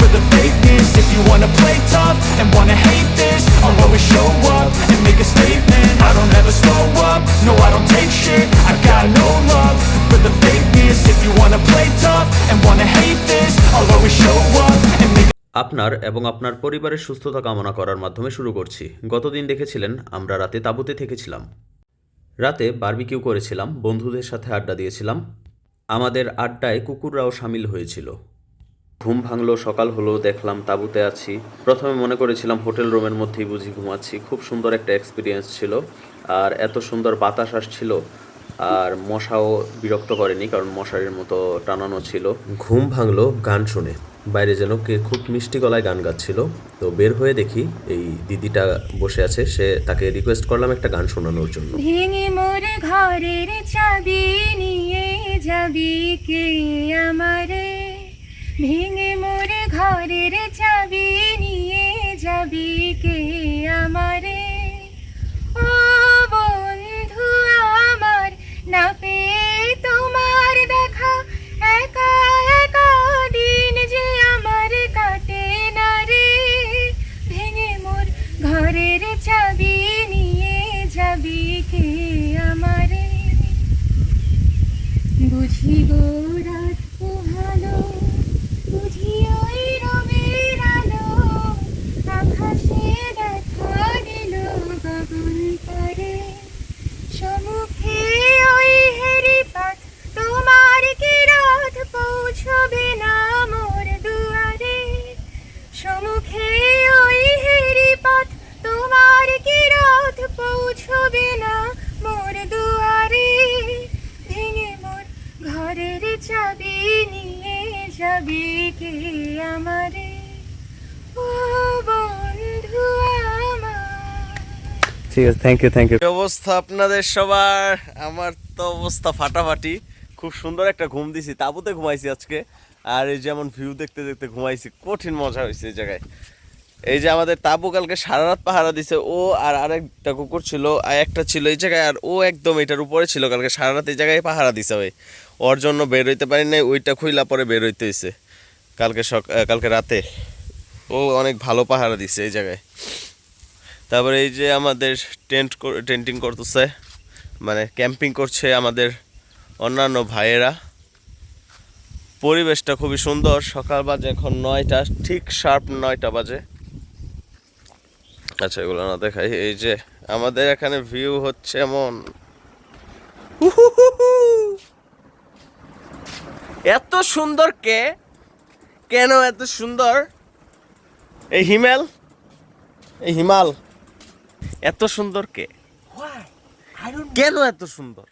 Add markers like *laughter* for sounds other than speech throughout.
for the fakeness If you wanna play tough and wanna hate this I'll always show up and make a statement I don't ever slow up, no I don't take shit I got no love for the fakeness If you wanna play tough and wanna hate this I'll always show up আপনার এবং আপনার পরিবারের সুস্থতা কামনা করার মাধ্যমে শুরু করছি গতদিন দেখেছিলেন আমরা রাতে তাঁবুতে থেকেছিলাম রাতে বারবিকিউ করেছিলাম বন্ধুদের সাথে আড্ডা দিয়েছিলাম আমাদের আড্ডায় কুকুররাও সামিল হয়েছিল ঘুম ভাঙলো, সকাল হলো, দেখলাম তাঁবুতে আছি। প্রথমে মনে করেছিলাম হোটেল রুমের মধ্যেই বুঝি ঘুমাচ্ছি। খুব সুন্দর একটা এক্সপিরিয়েন্স ছিল। আর এত সুন্দর বাতাস আসছিল, আর মশাও বিরক্ত করেনি, কারণ মশারির মতো টানানো ছিল। ঘুম ভাঙলো গান শুনে। বাইরে যেন কে খুব মিষ্টি গলায় গান গাচ্ছিল। তো বের হয়ে দেখি এই দিদিটা বসে আছে, সে তাকে রিকোয়েস্ট করলাম একটা গান শোনানোর জন্য। ভেঙে মোর ঘরের চাবি নিয়ে যাবি কে আমারে? ভেঙে মোর ঘরের চাবি নিয়ে যাবি কে আমারে? ও বন্ধু আমার, না পেয়ে তোমার দেখা, একা একা দিন যে আমার কাটে না রে। ভেঙে মোর ঘরের চাবি নিয়ে যাবি কে আমারে? বুঝি গো রাত ঠিক আছে থ্যাংক ইউ থ্যাংক ইউ অবস্থা আপনাদের সবার? আমার তো অবস্থা ফাটাফাটি। খুব সুন্দর একটা ঘুম দিছি। তাঁবুতে ঘুমাইছি আজকে। আর এই যেমন ভিউ দেখতে দেখতে ঘুমাইছি। কঠিন মজা হয়েছে এই জায়গায়। এই যে আমাদের তাবু কালকে সারা রাত পাহারা দিছে। ও আর আরেকটা কুকুর ছিল, আর একটা ছিল এই জায়গায়, আর ও একদম এটার উপরে ছিল কালকে। সারা রাত এই জায়গায় পাহারা দিছে ওই। ওর জন্য বের হইতে পারি নাই, ওইটা খুইলা পরে বের হইতে হয়েছে কালকে সক কালকে রাতে। ও অনেক ভালো পাহারা দিছে এই জায়গায়। তারপরে এই যে আমাদের টেন্ট টেন্টিং করতেছে মানে ক্যাম্পিং করছে আমাদের অন্যান্য ভাইয়েরা। পরিবেশটা খুবই সুন্দর, সকাল বাজে এখন নয়টা, ঠিক শার্প নয়টা বাজে। আচ্ছা এগুলো না দেখাই, এই যে আমাদের এখানে ভিউ হচ্ছে এমন। এত সুন্দর কে? কেন এত সুন্দর? এই হিমেল? এই হিমাল? এত সুন্দর কে? কেন এত সুন্দর?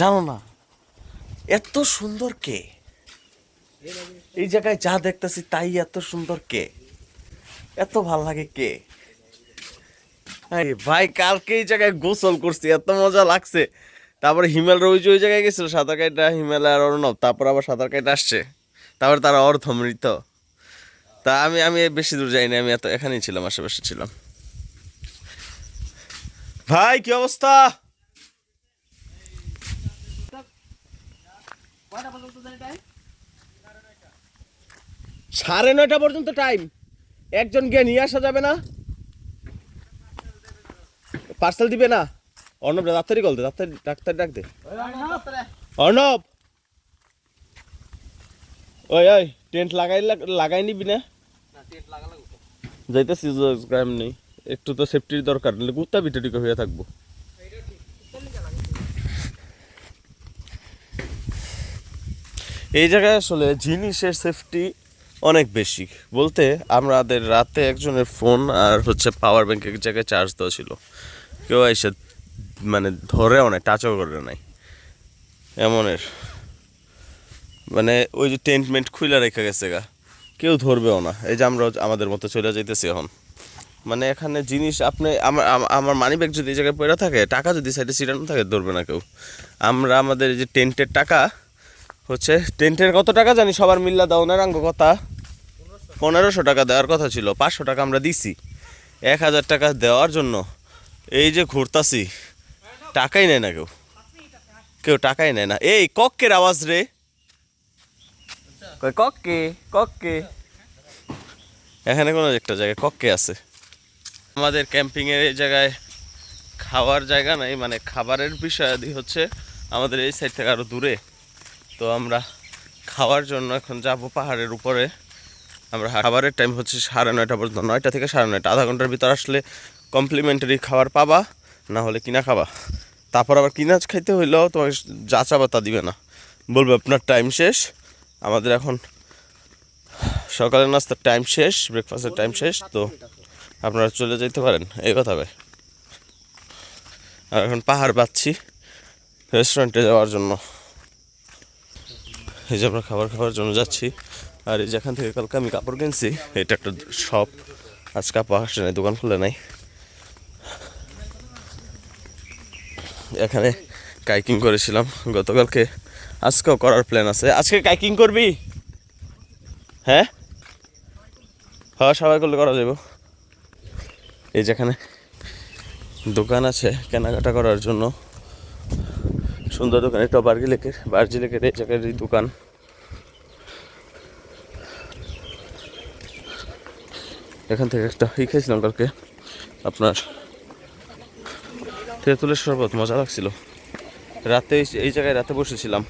জানো না। এত সুন্দর কে? এই জায়গায় যা দেখতেছি তাই এত সুন্দর কে? এত ভালো লাগে কে? ভাই কালকে এই জায়গায় গোসল করছি এত মজা লাগছে। তারপরে হিমেল যে ওই জায়গায় গেছিল সাঁতার কাইটা হিমেল আর অর্ণব তারপর আবার সাঁতার কাইটা আসছে। তারপরে তারা অর্ধমৃত। তা আমি আমি বেশি দূর যাইনি আমি এত এখানেই ছিলাম আশেপাশে ছিলাম। ভাই কি অবস্থা? সাড়ে নয়টা পর্যন্ত টাইম একজন গিয়ে নিয়ে আসা যাবে না। পার্সেল দিবে না। অর্ণব ডাক্তারি কল দে ডাক্তার ডাক্তার ডাক দে। অর্ণব! ওই ওই টেন্ট লাগাই লাগাই নিবি না? যাইতেছি গ্রাম নেই। একটু তো সেফটির দরকার, নাহলে গুত্তা বিটেটিকে হয়ে থাকব। এই জায়গায় আসলে জিনিসের সেফটি অনেক বেশি। বলতে আমাদের রাতে একজনের ফোন আর হচ্ছে পাওয়ার ব্যাংক এক জায়গায় চার্জ দেওয়া ছিল। কেউ এসে মানে ধরেও নাই টাচও করে নাই। এমনের। মানে ওই যে টেন্টমেন্ট খুলে রেখে গেছে গা। কেউ ধরবেও না। এই যে আমরা আমাদের মতো চলে যাইতেছি এখন। মানে এখানে জিনিস আপনি, আমার আমার মানি ব্যাগ যদি এই জায়গায় পড়ে থাকে, টাকা যদি সাইডে ছিটানো থাকে, ধরবে না কেউ। আমরা আমাদের যে টেন্টের টাকা, হচ্ছে, টেন্টের কত টাকা জানি? সবার মিল্লা দাও না, রাঙ্গ কথা। পনেরোশো টাকা দেওয়ার কথা ছিল, পাঁচশো টাকা আমরা দিছি। এক হাজার টাকা দেওয়ার জন্য, এই যে ঘুরতাছি, টাকাই নেয় না কেউ। কেউ টাকাই নেয় না। এই, কক্কের আওয়াজ রে। কক্কে কক্কে। এখানে কোনো একটা জায়গায় কক্কে আছে। আমাদের ক্যাম্পিংয়ের এই জায়গায় খাওয়ার জায়গা নাই মানে খাবারের বিষয়াদি হচ্ছে আমাদের এই সাইড থেকে আরও দূরে। তো আমরা খাওয়ার জন্য এখন যাব পাহাড়ের উপরে। আমরা খাবারের টাইম হচ্ছে সাড়ে নয়টা পর্যন্ত, নয়টা থেকে সাড়ে নয়টা, আধা ঘণ্টার ভিতর আসলে কমপ্লিমেন্টারি খাবার পাবা, না হলে কিনা খাবা। তারপর আবার কিনা খাইতে হইলেও তোমাকে যা চাবা তা দিবে না। বলবে, আপনার টাইম শেষ। আমাদের এখন সকালের নাস্তার টাইম শেষ ব্রেকফাস্টের টাইম শেষ, তো আপনারা চলে যেতে পারেন? এই কথা আর এখন পাহাড় পাচ্ছি রেস্টুরেন্টে যাওয়ার জন্য। এই যে আমরা খাবার খাওয়ার জন্য যাচ্ছি। আর এই যেখান থেকে কালকে আমি কাপড় কিনছি, এটা একটা শপ। আজ কাপড় আসছে নাই, দোকান খুলে নাই। এখানে কাইকিং করেছিলাম গতকালকে। আজকেও করার প্ল্যান আছে। আজকে কাইকিং করবি? হ্যাঁ? হ্যাঁ সবাই করলে করা যাবে এই যেখানে দোকান আছে কেনাকাটা করার জন্য। সুন্দর দোকান একটা বার্গি লেকের বার্জি লেকের এই জায়গার এই দোকান। এখান থেকে একটা ই খেয়েছিলাম কালকে, আপনার তেঁতুলের শরবত, মজা লাগছিল। রাতে এই- জায়গায় রাতে বসেছিলাম।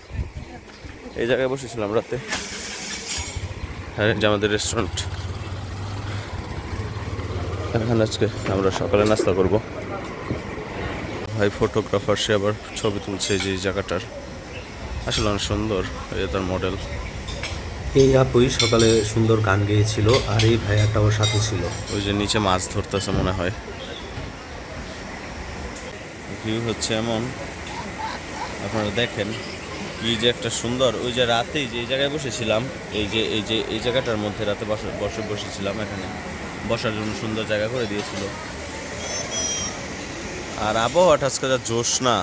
এই জায়গায় বসেছিলাম রাতে। এই আমাদের রেস্টুরেন্ট এখানে আজকে আমরা সকালে নাস্তা করব। ভাই ফটোগ্রাফার সে আবার ছবি তুলছে যে এই জায়গাটার। আসলে অনেক সুন্দর এই তার মডেল এই আপুই সকালে সুন্দর গান গেয়েছিল আর এই ভাইয়াটা ওর সাথে ছিল। ওই যে নিচে মাছ ধরতেছে মনে হয়। ভিউ হচ্ছে এমন। আপনারা দেখেন কি যে একটা সুন্দর। ওই যে রাতেই যে এই জায়গায় বসেছিলাম এই যে এই যে এই জায়গাটার মধ্যে রাতে বসে বসে বসেছিলাম এখানে। বসার জন্য সুন্দর জায়গা করে দিয়েছিল। আর আবহাওয়াটা আজকে যা জোশ না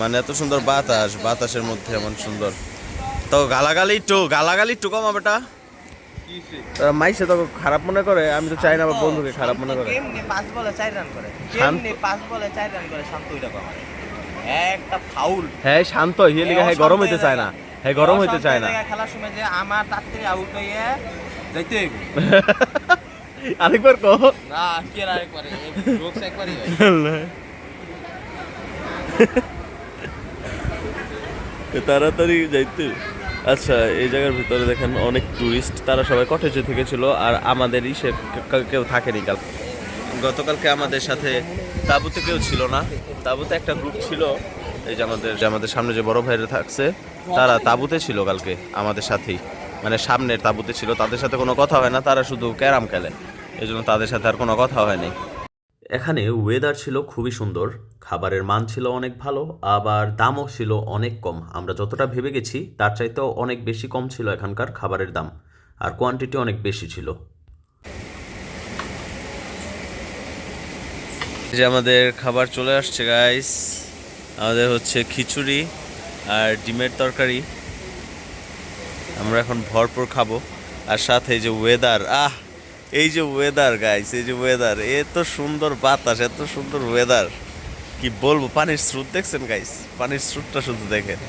মানে এত সুন্দর বাতাস বাতাসের মধ্যে এমন সুন্দর। তো গালাগালি একটু গালাগালি একটু কম বেটা। মাইসে তো খারাপ মনে করে আমি তো চাই না আমার বন্ধুকে খারাপ মনে করে। কেমনি পাঁচ বলে চার রান করে কেমনি পাঁচ বলে চার রান করে শান্ত ওইটা কম একটা ফাউল হ্যাঁ শান্ত হিয়ে লিগা হ্যাঁ গরম হইতে চায় না। হ্যাঁ গরম হইতে চায় না। খেলার সময় যে আমার তাড়াতাড়ি আউট হয়ে যাইতে *laughs* আরেকবার কহ না কি আর একবারে জোকস একবারই হয়। তাড়াতাড়ি যাইতে। আচ্ছা এই জায়গার ভিতরে দেখেন অনেক টুরিস্ট তারা সবাই কটেজে থেকে ছিল আর আমাদেরই সে কেউ থাকেনি কাল। গতকালকে আমাদের সাথে তাঁবুতে কেউ ছিল না। তাঁবুতে একটা গ্রুপ ছিল এই যে আমাদের যে আমাদের সামনে যে বড় ভাইরা থাকছে তারা তাঁবুতে ছিল কালকে আমাদের সাথেই। মানে সামনের তাঁবুতে ছিল, তাদের সাথে কোনো কথা হয় না, তারা শুধু ক্যারাম খেলেন। এই জন্য তাদের সাথে আর কোনো কথা হয়নি এখানে ওয়েদার ছিল খুবই সুন্দর, খাবারের মান ছিল অনেক ভালো, আবার দামও ছিল অনেক কম। আমরা যতটা ভেবে গেছি, তার চাইতেও অনেক বেশি কম ছিল এখানকার খাবারের দাম, আর কোয়ান্টিটি অনেক বেশি ছিল। যে আমাদের খাবার চলে আসছে গাইস আমাদের হচ্ছে খিচুড়ি আর ডিমের তরকারি। আমরা এখন ভরপুর খাব। আর সাথে এই যে ওয়েদার আহ, এই যে ওয়েদার গাইস এই যে ওয়েদার এত সুন্দর বাতাস, এত সুন্দর ওয়েদার কি বলব, পানির স্রোত দেখছেন গাইস পানির স্রোতটা শুধু দেখেন।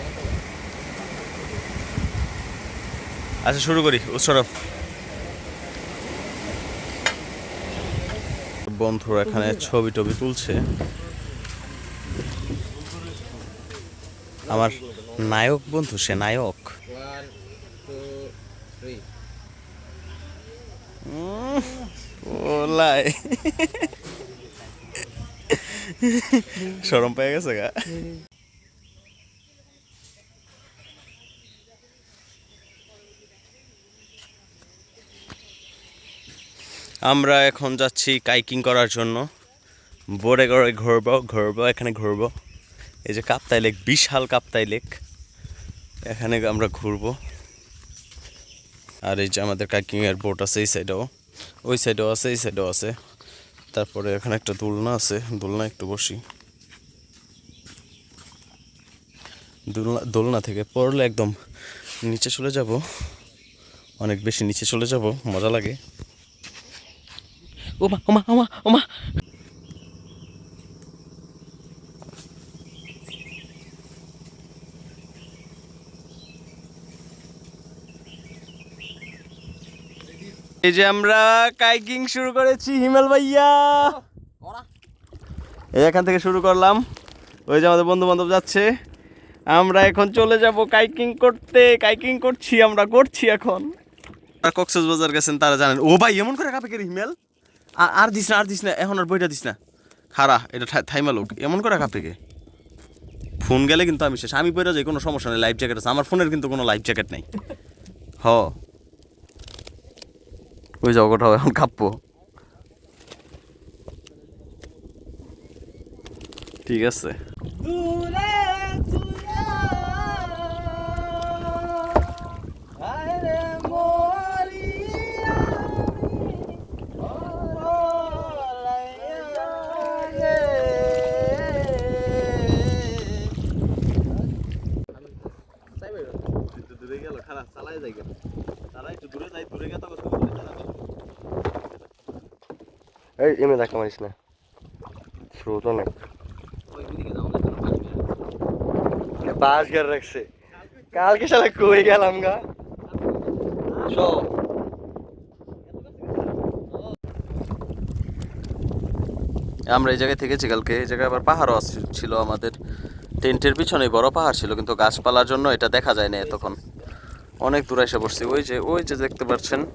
আচ্ছা শুরু করি উৎসরফ বন্ধুরা এখানে ছবি টবি তুলছে। আমার নায়ক বন্ধু, সে নায়ক। ওলাই। সরম পেয়ে গেছে গা। আমরা এখন যাচ্ছি কাইকিং করার জন্য। বোর্ডে করে ঘুরবো ঘুরবো, এখানে ঘুরবো। এই যে কাপ্তাই লেক, বিশাল কাপ্তাই লেক। এখানে আমরা ঘুরবো। আর এই যে আমাদের কাইকিং এর বোট আছে এই সাইডেও ওই সাইডেও আছে, এই সাইডেও আছে। তারপরে এখানে একটা দোলনা আছে, দোলনা একটু বসি। দোলনা দোলনা থেকে পড়লে একদম নিচে চলে যাব। অনেক বেশি নিচে চলে যাব, মজা লাগে। ওমা ওমা ওমা ওমা। এই যে আমরা কাইকিং শুরু করেছি, হিমেল ভাইয়া। এই এখান থেকে শুরু করলাম। ওই যে আমাদের বন্ধু বান্ধব যাচ্ছে। আমরা এখন চলে যাব কাইকিং করতে। কাইকিং করছি, আমরা করছি এখন। কক্সেস বাজার গেছেন, তারা জানেন। ও ভাই, এমন করে কাপে হিমেল? আর দিস না, আর দিস না, এখন আর বইটা দিস না। খারা এটা থাই- থাইমা লোক, এমন করে কাপে কে? ফোন গেলে কিন্তু আমি শেষ। আমি বইটা যাই, কোনো সমস্যা নেই লাইফ জ্যাকেট আছে। আমার ফোনের কিন্তু কোনো লাইফ জ্যাকেট নেই। হ। ওই যাও কোথাও এখন কাঁপবো। ঠিক আছে দূরে গেল খারাপ চালাই যাই গেল তারা একটু দূরে যাই দূরে গেছে এই এমনি না। স্রোত অনেক। রাখছে। কালকে কই গেলাম গা? আমরা এই জায়গায় থেকেছি কালকে। এই জায়গায় আবার পাহাড়ও ছিল আমাদের। টেন্টের পিছনে বড় পাহাড় ছিল, কিন্তু গাছপালার জন্য এটা দেখা যায় না তখন অনেক দূরে এসে পড়ছি। ওই যে ওই যে দেখতে পাচ্ছেন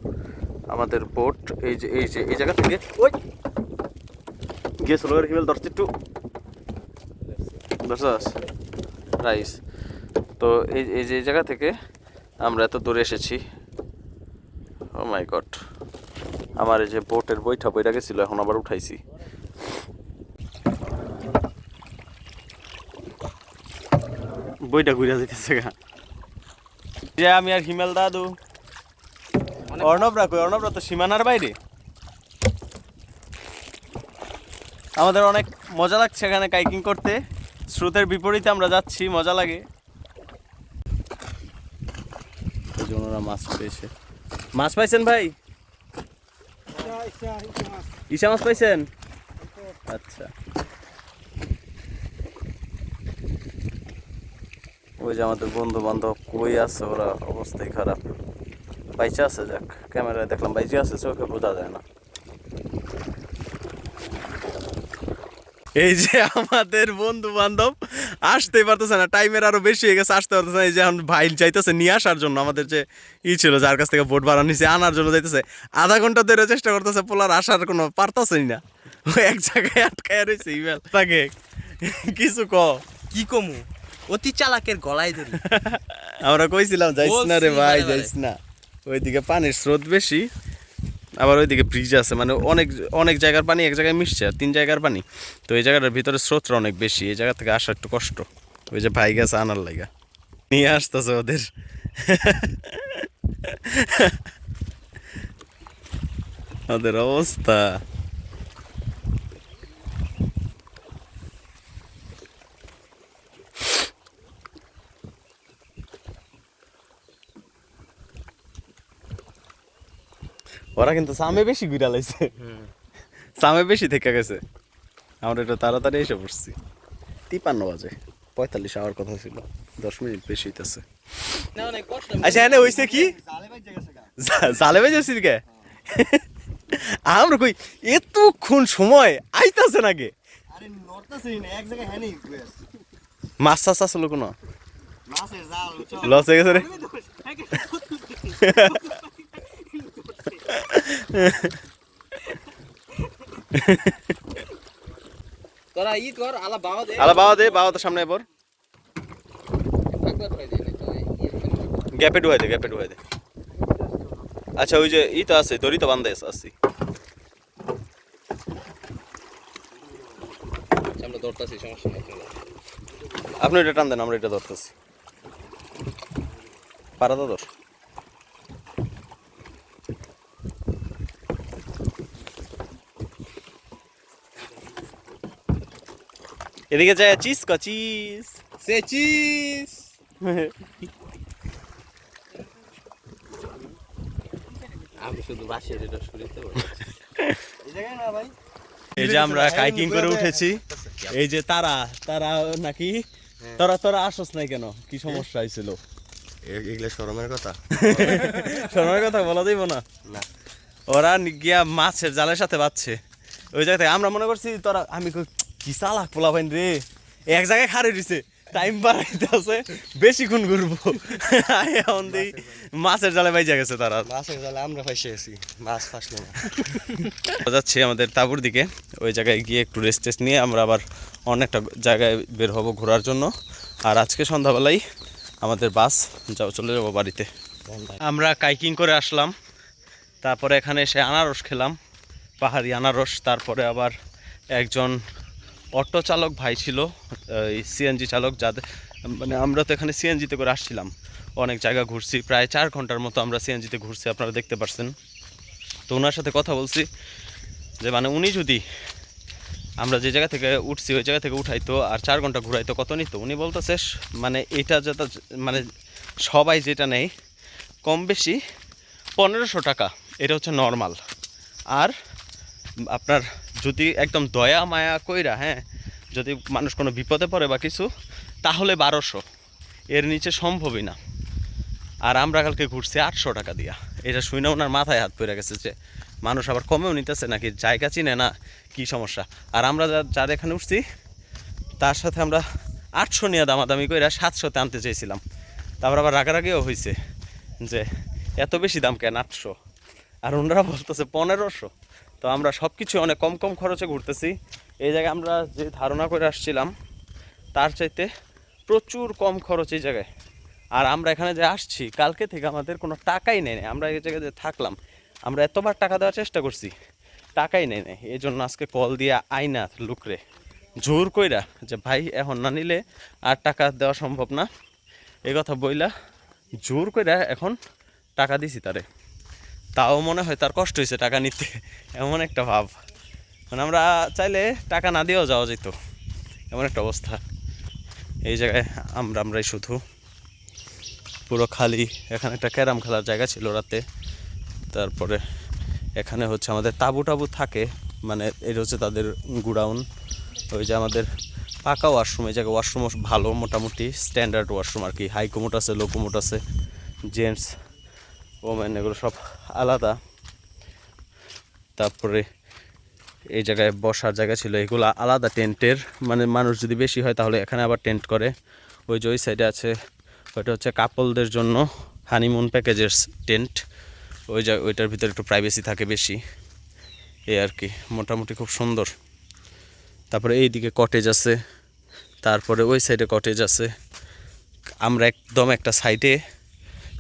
আমাদের বোট। এই যে এই যে, এই জায়গা থেকে ওই! গেছিল হিমেল ধরছি একটু ধরছস রাইস তো এই এই যে জায়গা থেকে আমরা এত দূরে এসেছি। ও মাই গড আমার এই যে বোটের বইটা বইটা গেছিল, এখন আবার উঠাইছি। বইটা ঘুরে যেতেছে গা। যে আমি আর হিমেল দাদু। অর্ণবরা কই অর্ণবরা তো সীমানার বাইরে। আমাদের অনেক মজা লাগছে এখানে কাইকিং করতে। স্রোতের বিপরীতে আমরা যাচ্ছি, মজা লাগে। মাছ পেয়েছে। মাছ পাইছেন ভাই? ইসা মাছ পাইছেন? আচ্ছা। ওই যে আমাদের বন্ধু বান্ধব কই আছে, ওরা অবস্থাই খারাপ। বাইচে আছে, যাক, ক্যামেরায় দেখলাম, বাইচে আছে, চোখে বোঝা যায় না। এই যে আমাদের বন্ধু বান্ধব আসতে পারতেছে না টাইমের আরও বেশি হয়ে গেছে আসতে পারতেছে না এই যে এখন ভাই চাইতেছে নিয়ে আসার জন্য আমাদের যে ই ছিল যার কাছ থেকে ভোট বাড়ানো নিছে আনার জন্য যাইতেছে। আধা ঘণ্টা ধরে চেষ্টা করতেছে পোলার আসার কোনো পারতাছেই না। এক জায়গায় আটকায় রয়েছে ইমেল তাকে কিছু ক। কি কমু? অতি চালাকের গলায় ধরি। আমরা কইছিলাম যাইস না রে ভাই। যাইস না। ওইদিকে পানির স্রোত বেশি। আবার ওইদিকে ব্রিজ আছে মানে অনেক অনেক জায়গার পানি এক জায়গায় মিশছে আর তিন জায়গার পানি। তো এই জায়গাটার ভিতরে স্রোতটা অনেক বেশি, এই জায়গা থেকে আসা একটু কষ্ট। ওই যে ভাই গেছে আনার লাগা নিয়ে আসতেছে ওদের। ওদের অবস্থা। ওরা কিন্তু সামে বেশি ঘুরা লাইছে। সামে বেশি থেকে গেছে। আমরা একটু তাড়াতাড়ি এসে পড়ছি। তিপান্ন বাজে পঁয়তাল্লিশ আওয়ার কথা ছিল দশ মিনিট বেশি হইতেছে। আচ্ছা এনে হইছে কি? জালে বেজেছিস কে? আমরা কই এতক্ষণ সময় আইতাছে নাকি? মাছ চাষ আসলো কোনো? লস হয়ে গেছে রে। *laughs* তোরা ই কর আলা বাবা দে। আলা বাবা দে বাবা তো সামনে এবার তো এই- গ্যাপে ডুয়াই দে গ্যাপে ডুয়াই দে। আচ্ছা ওই যে ই তো আছে দড়ি তো বান্ধে আছে আসছি আমরা ধরতাছি সমস্যা নেই আপনি এটা টান দেন আমরা এটা ধরতেছি। পারা তো ধর। এদিকে যায় চিজ ক চিজ সে চিজ শুধু বাসের এটা শুরুতে এই যে আমরা কাইকিং করে উঠেছি। এই যে তারা তারা নাকি তোরা তোরা আসস নাই কেন? কি সমস্যা হয়েছিল? এগুলো শরমের কথা? শোনার কথা বলা যাইব না। ওরা গিয়া মাছের জালের সাথে বাচ্ছে ওই জায়গা থেকে আমরা মনে করছি তোরা আমি কি চালাক পোলা পাইন রে? এক জায়গায় খারে দিছে টাইম বাড়াইতে আছে বেশিক্ষণ ঘুরবো। এখন দিই মাছের জালে বাইজা গেছে তারা। মাছের জালে আমরা ফাঁসে আছি মাছ ফাঁসলো না। যাচ্ছি আমাদের তাঁবুর দিকে ওই জায়গায় গিয়ে একটু রেস্ট টেস্ট নিয়ে আমরা আবার অনেকটা জায়গায় বের হব ঘোরার জন্য। আর আজকে সন্ধ্যাবেলায় আমাদের বাস যাও চলে যাব বাড়িতে। আমরা কাইকিং করে আসলাম তারপরে এখানে এসে আনারস খেলাম পাহাড়ি আনারস তারপরে আবার একজন অটো চালক ভাই ছিল, এই সিএনজি চালক যাদের মানে আমরা তো এখানে সিএনজিতে করে আসছিলাম। অনেক জায়গা ঘুরছি, প্রায় চার ঘণ্টার মতো আমরা সিএনজিতে ঘুরছি, আপনারা দেখতে পাচ্ছেন তো ওনার সাথে কথা বলছি, যে মানে উনি যদি আমরা যে জায়গা থেকে উঠছি, ওই জায়গা থেকে উঠাইতো আর চার ঘণ্টা ঘুরাইতো, কত নিত? উনি বলতেছে মানে এটা যেটা মানে সবাই যেটা নেই কম বেশি পনেরোশো টাকা, এটা হচ্ছে নর্মাল আর আপনার যদি একদম দয়া, মায়া কইরা হ্যাঁ যদি মানুষ কোনো বিপদে পড়ে বা কিছু, তাহলে বারোশো। এর নিচে সম্ভবই না। আর আমরা কালকে ঘুরছি আটশো টাকা দিয়া। এটা শুনে ওনার মাথায় হাত পড়ে গেছে যে, মানুষ আবার কমেও নিতেছে নাকি? জায়গা চিনে না, কি সমস্যা? আর আমরা যা- যার এখানে উঠছি, তার সাথে আমরা আটশো নিয়ে দামাদামি করে সাতশোতে আনতে চেয়েছিলাম তারপর আবার রাগারাগিও হয়েছে যে, এত বেশি দাম কেন আটশো? আর ওনারা বলতেছে পনেরোশো। তো আমরা সব কিছু অনেক কম কম খরচে ঘুরতেছি। এই জায়গায় আমরা যে ধারণা করে আসছিলাম, তার চাইতে প্রচুর কম খরচ এই জায়গায়। আর আমরা এখানে যে আসছি, কালকে থেকে আমাদের কোনো টাকাই নেই। আমরা এই জায়গায় যে থাকলাম, আমরা এতবার টাকা দেওয়ার চেষ্টা করছি, টাকাই নেই, নাই। এই জন্য আজকে কল দিয়ে আইনা লুকরে জোর কইরা যে ভাই, এখন না নিলে আর টাকা দেওয়া সম্ভব না। এই কথা বইলা জোর কইরা এখন টাকা দিছি তারে। তাও মনে হয় তার কষ্ট হয়েছে টাকা নিতে। এমন একটা ভাব। মানে আমরা চাইলে টাকা না দিয়েও যাওয়া যেত। এমন একটা অবস্থা। এই জায়গায় আমরা, আমরাই শুধু। পুরো খালি। এখানে একটা ক্যারাম খেলার জায়গা ছিল রাতে। তারপরে এখানে হচ্ছে আমাদের তাবু টাবু থাকে। মানে এটা হচ্ছে তাদের গুডাউন। ওই যে আমাদের পাকা ওয়াশরুম। এই জায়গায় ওয়াশরুম ভালো মোটামুটি। স্ট্যান্ডার্ড ওয়াশরুম আর কি। হাই কোমোট আছে লো কোমোট আছে। জেন্টস ওমেন, এগুলো সব আলাদা। তারপরে এই জায়গায় বসার জায়গা ছিল, এগুলো আলাদা টেন্টের। মানে মানুষ যদি বেশি হয় তাহলে এখানে আবার টেন্ট করে। ওই যে ওই সাইডে আছে, ওইটা হচ্ছে কাপলদের জন্য হানিমুন প্যাকেজের টেন্ট। ওই জায়গা ওইটার ভিতরে একটু প্রাইভেসি থাকে বেশি। এই আর কি, মোটামুটি খুব সুন্দর। তারপরে এইদিকে কটেজ আছে, তারপরে ওই সাইডে কটেজ আছে। আমরা একদম একটা সাইডে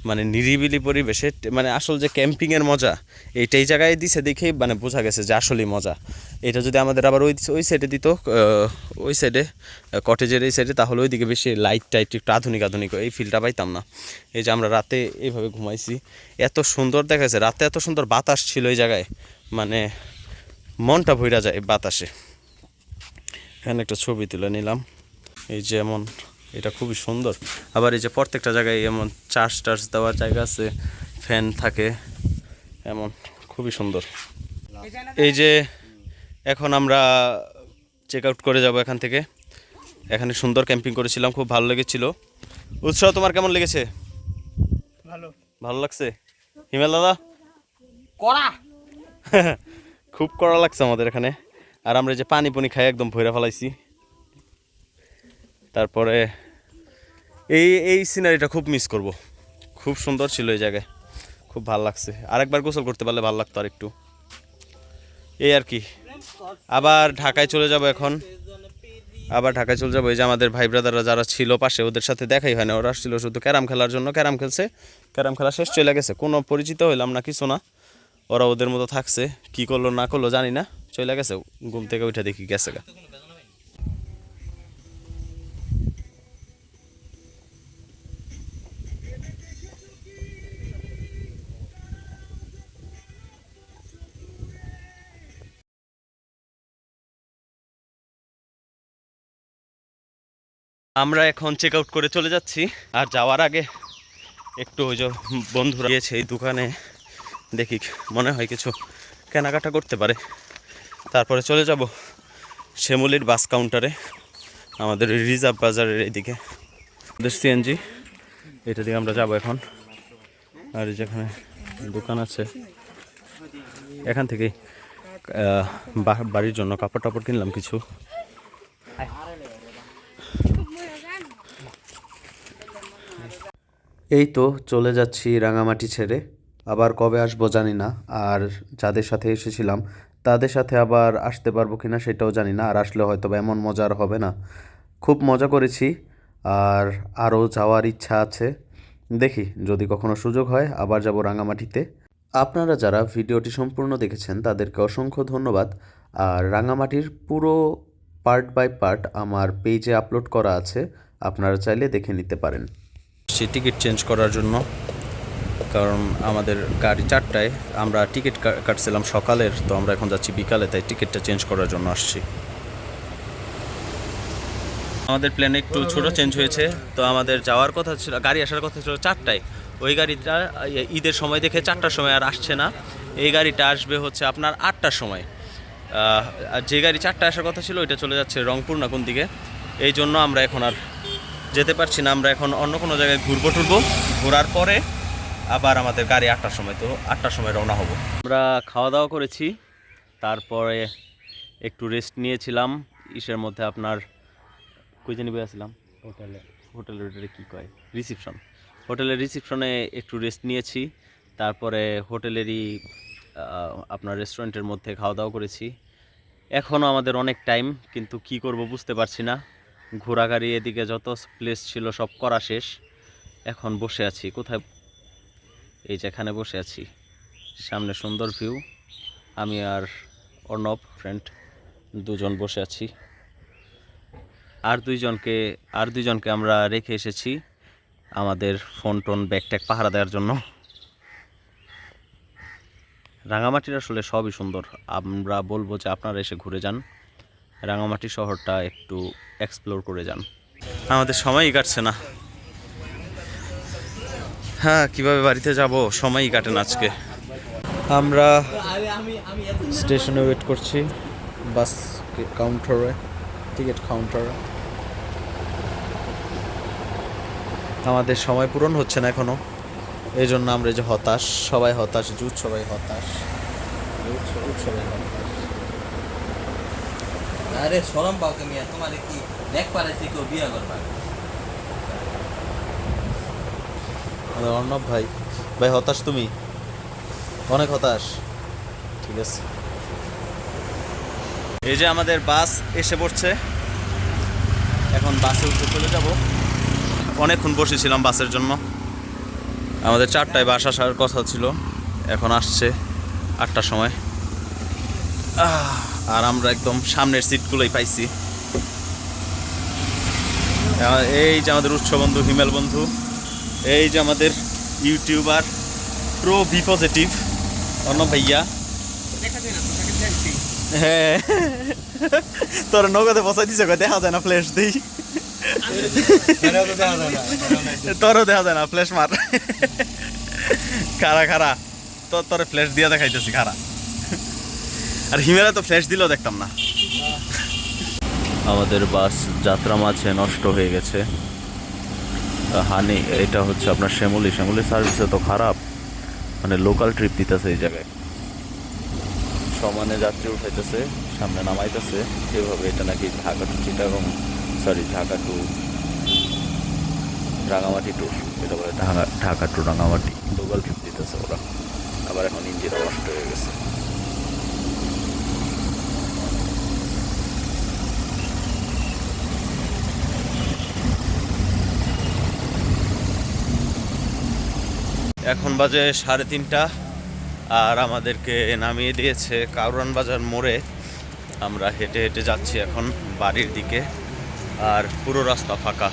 মানে নিরিবিলি পরিবেশে মানে আসল যে ক্যাম্পিংয়ের মজা, এইটাই জায়গায় দিছে দেখেই মানে বোঝা গেছে যে আসলেই মজা। এটা যদি আমাদের আবার ওই ওই সাইডে দিত ওই সাইডে কটেজের এই সাইডে তাহলে ওইদিকে বেশি লাইট টাইট একটু আধুনিক আধুনিক এই ফিলটা পাইতাম না। এই যে আমরা রাতে এইভাবে ঘুমাইছি, এত সুন্দর দেখাচ্ছে রাতে এত সুন্দর বাতাস ছিল এই জায়গায় মানে মনটা ভইরা যায় বাতাসে। এখানে একটা ছবি তুলে নিলাম, এই যে এমন এটা খুবই সুন্দর। আবার এই যে প্রত্যেকটা জায়গায় এমন চার্জ টার্চ দেওয়ার জায়গা আছে ফ্যান থাকে এমন খুবই সুন্দর। এই যে এখন আমরা চেক আউট করে যাব এখান থেকে। এখানে সুন্দর ক্যাম্পিং করেছিলাম খুব ভালো লেগেছিল। উৎসাহ তোমার কেমন লেগেছে? ভালো। ভালো লাগছে? হিমেল দাদা? কড়া। *laughs* খুব কড়া লাগছে আমাদের এখানে। আর আমরা এই যে পানি পানি খাই একদম ভৈরা ফেলাইছি। তারপরে এই এই সিনারিটা খুব মিস করব। খুব সুন্দর ছিল এই জায়গায়। খুব ভালো লাগছে। আরেকবার গোসল করতে পারলে ভালো লাগতো আর একটু এই আর কি। আবার ঢাকায় চলে যাব এখন। আবার ঢাকায় চলে যাব। এই যে আমাদের ভাই ব্রাদাররা যারা ছিল পাশে, ওদের সাথে দেখাই হয় না। ওরা ছিল শুধু ক্যারাম খেলার জন্য। ক্যারাম খেলছে। ক্যারাম খেলা শেষ চলে গেছে। কোনো পরিচিত হইলাম না, কিছু না। ওরা ওদের মতো থাকছে। কি করল, না করল জানি না। চলে গেছে। ঘুম থেকে উঠে দেখি গেছে গা। আমরা এখন চেক আউট করে চলে যাচ্ছি। আর যাওয়ার আগে একটু ওই যে বন্ধুরা গিয়েছে এই দোকানে, দেখি মনে হয় কিছু কেনাকাটা করতে পারে। তারপরে চলে যাব শ্যামলির বাস কাউন্টারে আমাদের রিজার্ভ বাজারের এইদিকে আমাদের সিএনজি এটা দিয়ে আমরা যাব এখন। আর যেখানে দোকান আছে, এখান থেকেই বাড়ির জন্য কাপড় টাপড় কিনলাম কিছু। এই তো চলে যাচ্ছি রাঙামাটি ছেড়ে। আবার কবে আসব জানি না। আর যাদের সাথে এসেছিলাম, তাদের সাথে আবার আসতে পারব কি না সেটাও জানি না। আর আসলে হয়তো এমন মজা আর হবে না। খুব মজা করেছি। আর আরও যাওয়ার ইচ্ছা আছে। দেখি, যদি কখনো সুযোগ হয় আবার যাব রাঙামাটিতে। আপনারা যারা ভিডিওটি সম্পূর্ণ দেখেছেন, তাদেরকে অসংখ্য ধন্যবাদ। আর রাঙামাটির পুরো পার্ট বাই পার্ট আমার পেজে আপলোড করা আছে। আপনারা চাইলে দেখে নিতে পারেন। সে টিকিট চেঞ্জ করার জন্য। কারণ আমাদের গাড়ি চারটায়, আমরা টিকিট কাটছিলাম সকালের, তো আমরা এখন যাচ্ছি বিকালে, তাই টিকিটটা চেঞ্জ করার জন্য আসছি। আমাদের প্ল্যান একটু ছোট চেঞ্জ হয়েছে, তো আমাদের যাওয়ার কথা ছিল, গাড়ি আসার কথা ছিল চারটায়। ওই গাড়িটা ঈদের সময় দেখে চারটার সময় আর আসছে না। এই গাড়িটা আসবে হচ্ছে আপনার আটটার সময়। আর যে গাড়ি চারটায় আসার কথা ছিল, ওইটা চলে যাচ্ছে রংপুর না কোন দিকে। এই জন্য আমরা এখন আর যেতে পারছি না আমরা এখন অন্য কোনো জায়গায় ঘুরবো টুরবো। ঘোরার পরে আবার আমাদের গাড়ি আটটার সময় তো আটটার সময় রওনা হব। আমরা খাওয়া দাওয়া করেছি তারপরে একটু রেস্ট নিয়েছিলাম। ইসের মধ্যে আপনার কই জানি আসছিলাম হোটেলে। হোটেলের ওটারে কী কয়? রিসিপশন হোটেলের রিসিপশনে একটু রেস্ট নিয়েছি তারপরে হোটেলেরই আপনার রেস্টুরেন্টের মধ্যে খাওয়া দাওয়া করেছি। এখনও আমাদের অনেক টাইম কিন্তু কি করব বুঝতে পারছি না। ঘোরাঘাড়ি এদিকে যত প্লেস ছিল, সব করা শেষ। এখন বসে আছি। কোথায়? এই যেখানে বসে আছি। সামনে সুন্দর ভিউ আমি আর অর্ণব ফ্রেন্ড দুজন বসে আছি। আর দুইজনকে আর দুইজনকে আমরা রেখে এসেছি আমাদের ফোন টোন ব্যাগ ট্যাগ পাহারা দেওয়ার জন্য। রাঙামাটির আসলে সবই সুন্দর। আমরা বলব যে আপনারা এসে ঘুরে যান। রাঙামাটি শহরটা একটু এক্সপ্লোর করে যান। আমাদের সময়ই কাটছে না। হ্যাঁ কীভাবে বাড়িতে যাব? সময়ই কাটেন আজকে। আমরা স্টেশনে ওয়েট করছি বাস কাউন্টারে টিকিট কাউন্টারে আমাদের সময় পূরণ হচ্ছে না এখনও। এই জন্য আমরা যে হতাশ, সবাই হতাশ, জুট সবাই হতাশ। সবাই হতাশ। আরে সরম পাও তুমি তোমার কি দেখ পারেছি কেউ বিয়া করবা? অর্ণব ভাই ভাই হতাশ তুমি? অনেক হতাশ। ঠিক আছে। এই যে আমাদের বাস এসে পড়ছে। এখন বাসে উঠে চলে যাব। অনেকক্ষণ বসেছিলাম বাসের জন্য। আমাদের চারটায় বাস আসার কথা ছিল। এখন আসছে আটটার সময়। আহ, আর আমরা একদম সামনের সিটগুলোই পাইছি। এই যে আমাদের উৎস বন্ধু, হিমেল বন্ধু, এই যে আমাদের ইউটিউবার প্রো বি পজিটিভ অন্য ভাইয়া। হ্যাঁ। তোর নগদে বসাই দিছে দেখা যায় না ফ্ল্যাশ দিই। তোরও দেখা যায় না ফ্ল্যাশ মার। খারা খারা তোর, তোরে ফ্ল্যাশ দিয়া দেখাইতেছি খারা আর হিমেলা তো ফ্ল্যাশ দিলেও দেখতাম না। আমাদের বাস যাত্রা মাঝে নষ্ট হয়ে গেছে। হানি এটা হচ্ছে আপনার শ্যামলি। শ্যামলি সার্ভিস তো খারাপ। মানে লোকাল ট্রিপ দিতেছে এই জায়গায়। সমানে যাত্রী উঠাইতেছে সামনে নামাইতেছে। এভাবে এটা নাকি Dhaka to Chittagong sorry Dhaka to Rangamati tour এটা বলে Dhaka Dhaka to Rangamati. Local trip দিতেছে ওরা। আবার এখন ইঞ্জিনও নষ্ট হয়ে গেছে। এখন বাজে সাড়ে তিনটা, আর আমাদেরকে নামিয়ে দিয়েছে কাউরান বাজার মোড়ে। আমরা হেঁটে হেঁটে যাচ্ছি এখন বাড়ির দিকে, আর পুরো রাস্তা ফাঁকা।